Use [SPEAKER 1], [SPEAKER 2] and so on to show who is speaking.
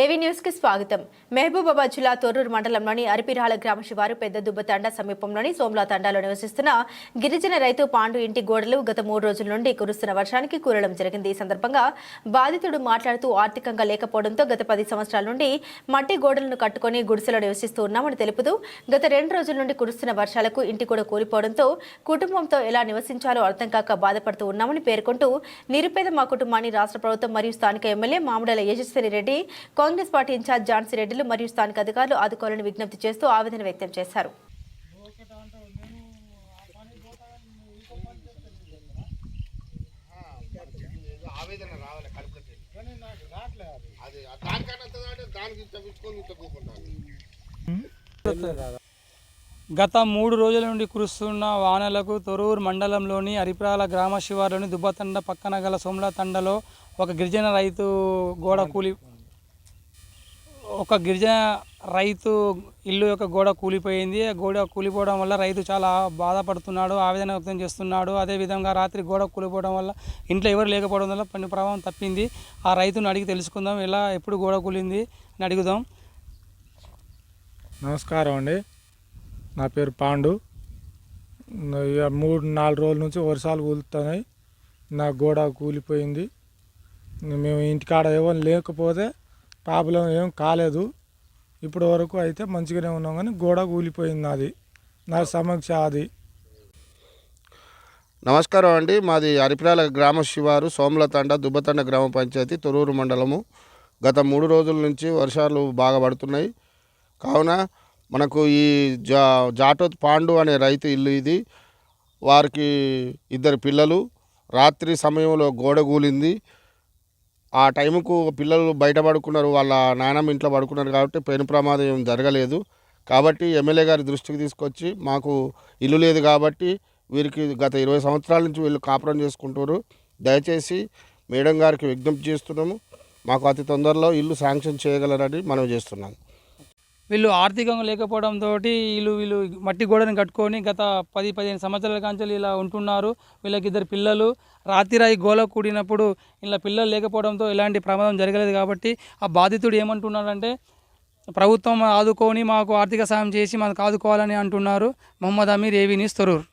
[SPEAKER 1] ఏవీ న్యూస్కి స్వాగతం. మహబూబాబాద్ జిల్లా తొర్రూరు మండలంలోని అరిపిరాల గ్రామ శివారు పెద్ద దుబ్బ సమీపంలోని సోమ్లా తండాలో నివసిస్తున్న గిరిజన రైతు పాండు ఇంటి గోడలు గత మూడు రోజుల నుండి కురుస్తున్న వర్షానికి కూరడం జరిగింది. ఈ సందర్భంగా బాధితుడు మాట్లాడుతూ ఆర్థికంగా లేకపోవడంతో గత పది సంవత్సరాల నుండి మట్టి గోడలను కట్టుకొని గుడిసెలో నివసిస్తూ ఉన్నామని తెలుపుతూ గత రెండు రోజుల నుండి కురుస్తున్న వర్షాలకు ఇంటి కూడా కూలిపోవడంతో కుటుంబంతో ఎలా నివసించాలో అర్థం కాక బాధపడుతూ ఉన్నామని పేర్కొంటూ నిరుపేద మా కుటుంబాన్ని రాష్ట్ర ప్రభుత్వం మరియు స్థానిక MLA Mamidala Yashaswini Reddy Congress party incharge Jhansi రెడ్డిలు మరియు స్థానిక అధికారులు ఆదుకోవాలని విజ్ఞప్తి చేస్తూ ఆవేదన వ్యక్తం చేశారు.
[SPEAKER 2] గత మూడు రోజుల నుండి కురుస్తున్న వానలకు తొరూరు మండలంలోని అరిప్రాల గ్రామ శివారులోని దుబ్బతండ పక్కన గల సోమ్ల తండలో ఒక గిరిజన రైతు గోడ కూలి ఒక గిరిజన రైతు ఇల్లు యొక్క గోడ కూలిపోయింది. ఆ గోడ కూలిపోవడం వల్ల రైతు చాలా బాధపడుతున్నాడు ఆవేదన వ్యక్తం చేస్తున్నాడు. అదేవిధంగా రాత్రి గోడ కూలిపోవడం వల్ల ఇంట్లో ఎవరు లేకపోవడం వల్ల పని ప్రభావం తప్పింది. ఆ రైతును అడిగి తెలుసుకుందాం ఇలా ఎప్పుడు గోడ కూలింది అని అడుగుదాం.
[SPEAKER 3] నమస్కారం అండి. నా పేరు పాండు. ఇక మూడు నాలుగు రోజుల నుంచి వర్షాలు కూలుతున్నాయి నా గోడ కూలిపోయింది. మేము ఇంటికాడ ఎవరు లేకపోతే ప్రాబ్లం ఏం కాలేదు. ఇప్పటి వరకు అయితే మంచిగానే ఉన్నాం కానీ గోడ కూలిపోయింది అది నా సమీక్ష అది.
[SPEAKER 4] నమస్కారం అండి. మాది అరిపిరాల గ్రామ శివారు సోమలతండ దుబ్బతండ గ్రామ పంచాయతీ తొరూరు మండలము. గత మూడు రోజుల నుంచి వర్షాలు బాగా పడుతున్నాయి. కావున మనకు ఈ జా జాటోత్ పాండు అనే రైతు ఇల్లు ఇది. వారికి ఇద్దరు పిల్లలు. రాత్రి సమయంలో గోడ కూలింది. ఆ టైంకు పిల్లలు బయట పడుకున్నారు వాళ్ళ నాయనమ్మ ఇంట్లో పడుకున్నారు కాబట్టి పెను ప్రమాదం ఏం జరగలేదు. కాబట్టి ఎమ్మెల్యే గారి దృష్టికి తీసుకొచ్చి మాకు ఇల్లు లేదు కాబట్టి వీరికి గత ఇరవై సంవత్సరాల నుంచి వీళ్ళు కాపురం చేసుకుంటారు దయచేసి మేడం గారికి విజ్ఞప్తి చేస్తున్నాము మాకు అతి తొందరలో ఇల్లు శాంక్షన్ చేయగలరని మనం చేస్తున్నాం
[SPEAKER 2] వీళ్ళు ఆర్థికంగా లేకపోవడంతో వీళ్ళు వీళ్ళు మట్టి గోడని కట్టుకొని గత పది పదిహేను సంవత్సరాల కాంచెలు ఇలా ఉంటున్నారు. వీళ్ళకి ఇద్దరు పిల్లలు రాతిరాయి గోల కూడినప్పుడు ఇలా పిల్లలు లేకపోవడంతో ఎలాంటి ప్రమాదం జరగలేదు కాబట్టి ఆ బాధితుడు ఏమంటున్నాడంటే ప్రభుత్వం ఆదుకొని మాకు ఆర్థిక సాయం చేసి మనకు ఆదుకోవాలని అంటున్నారు మొహమ్మద్ అమీర్ ఏవీ తరూర్.